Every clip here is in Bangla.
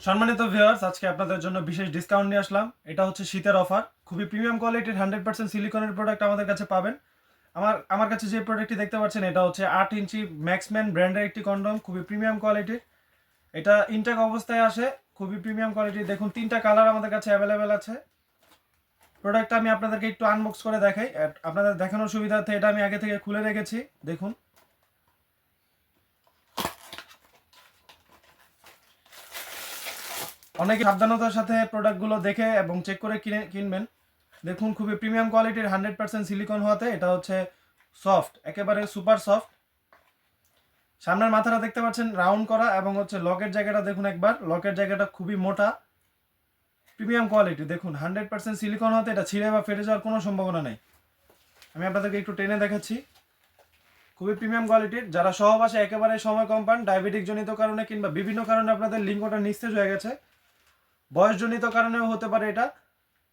সম্মানিত ভিউয়ার্স আজকে আপনাদের জন্য বিশেষ ডিসকাউন্ট নিয়ে আসলাম। এটা হচ্ছে শীতের অফার খুবই প্রিমিয়াম কোয়ালিটির হান্ড্রেড পার্সেন্ট সিলিকনের প্রোডাক্ট আমাদের কাছে পাবেন। আমার আমার কাছে যে প্রোডাক্টটি দেখতে পাচ্ছেন, এটা হচ্ছে আট ইঞ্চি ম্যাক্সম্যান ব্র্যান্ডের একটি কন্ডম খুবই প্রিমিয়াম কোয়ালিটির এটা ইনটেক অবস্থায় আসে, খুবই প্রিমিয়াম কোয়ালিটির দেখুন, তিনটা কালার আমাদের কাছে অ্যাভেলেবেল আছে। প্রোডাক্টটা আমি আপনাদেরকে একটু আনবক্স করে দেখাই। আপনাদের দেখানোর সুবিধার্থে এটা আমি আগে থেকে খুলে রেখেছি। দেখুন অনেকে সাবধানতার সাথে প্রোডাক্টগুলো দেখে এবং চেক করে কিনে, কিনবেন। দেখুন, খুবই প্রিমিয়াম কোয়ালিটির হান্ড্রেড পার্সেন্ট সিলিকন হওয়াতে এটা হচ্ছে সফট একেবারে সুপার সফট সামনের মাথাটা দেখতে পাচ্ছেন রাউন্ড করা এবং হচ্ছে লকের জায়গাটা দেখুন একবার। লকের জায়গাটা খুবই মোটা। প্রিমিয়াম কোয়ালিটি দেখুন হান্ড্রেড পার্সেন্ট সিলিকন হতে এটা ছিঁড়ে বা ফেটে যাওয়ার কোনো সম্ভাবনা নেই। আমি আপনাদেরকে একটু টেনে দেখাচ্ছি। খুবই প্রিমিয়াম কোয়ালিটির যারা সহবাসে একেবারে সময় কম পান ডায়াবেটিক জনিত কারণে কিংবা বিভিন্ন কারণে আপনাদের লিঙ্গটা নিস্তেজ হয়ে গেছে। বয়সজনিত কারণেও হতে পারে এটা।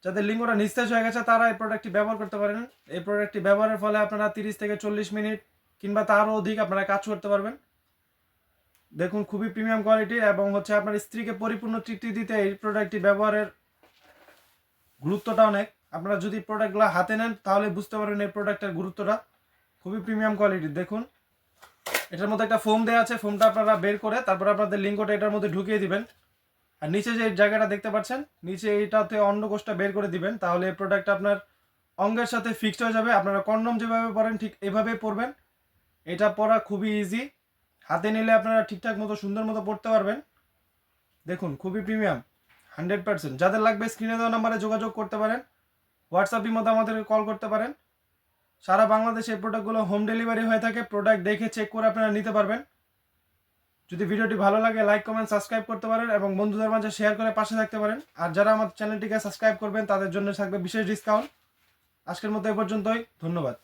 যাদের লিঙ্গটা নিস্তেজ হয়ে গেছে, তারা এই প্রোডাক্টটি ব্যবহার করতে পারেন। এই প্রোডাক্টটি ব্যবহারের ফলে আপনারা তিরিশ থেকে চল্লিশ মিনিট কিংবা তারও অধিক আপনারা কাজ করতে পারবেন। দেখুন, খুবই প্রিমিয়াম কোয়ালিটি এবং হচ্ছে আপনার স্ত্রীকে পরিপূর্ণ তৃপ্তি দিতে এই প্রোডাক্টটি ব্যবহারের গুরুত্বটা অনেক। আপনারা যদি প্রোডাক্টগুলো হাতে নেন, তাহলে বুঝতে পারবেন এই প্রোডাক্টের গুরুত্বটা। খুবই প্রিমিয়াম কোয়ালিটির দেখুন। এটার মধ্যে একটা ফোম দেওয়া আছে ফোমটা আপনারা বের করে তারপর আপনাদের লিঙ্কটা এটার মধ্যে ঢুকিয়ে দিবেন। আর নিচে যে জায়গাটা দেখতে পাচ্ছেন, নিচে এইটাতে অন্নকোষটা বের করে দিবেন, তাহলে এই প্রোডাক্ট আপনার অঙ্গের সাথে ফিক্সড হয়ে যাবে। আপনারা কন্ডম যেভাবে পরেন, ঠিক এভাবেই পরবেন। এটা পরা খুবই ইজি হাতে নিলে আপনারা ঠিকঠাক মতো, সুন্দর মতো পড়তে পারবেন। দেখুন, খুবই প্রিমিয়াম হান্ড্রেড পার্সেন্ট যাদের লাগবে স্ক্রিনে দেওয়া নাম্বারে যোগাযোগ করতে পারেন হোয়াটসঅ্যাপের মধ্যে আমাদেরকে কল করতে পারেন। সারা বাংলাদেশে এই প্রোডাক্টগুলো হোম ডেলিভারি হয়ে থাকে। প্রোডাক্ট দেখে চেক করে আপনারা নিতে পারবেন। যদি ভিডিওটি ভালো লাগে লাইক কমেন্ট সাবস্ক্রাইব করতে পারেন এবং বন্ধুদের মাঝে শেয়ার করে পাশে থাকতে পারেন। আর যারা আমার চ্যানেলটিকে সাবস্ক্রাইব করবেন, তাদের জন্য থাকবে বিশেষ ডিসকাউন্ট আজকের মতো এ পর্যন্তই, ধন্যবাদ।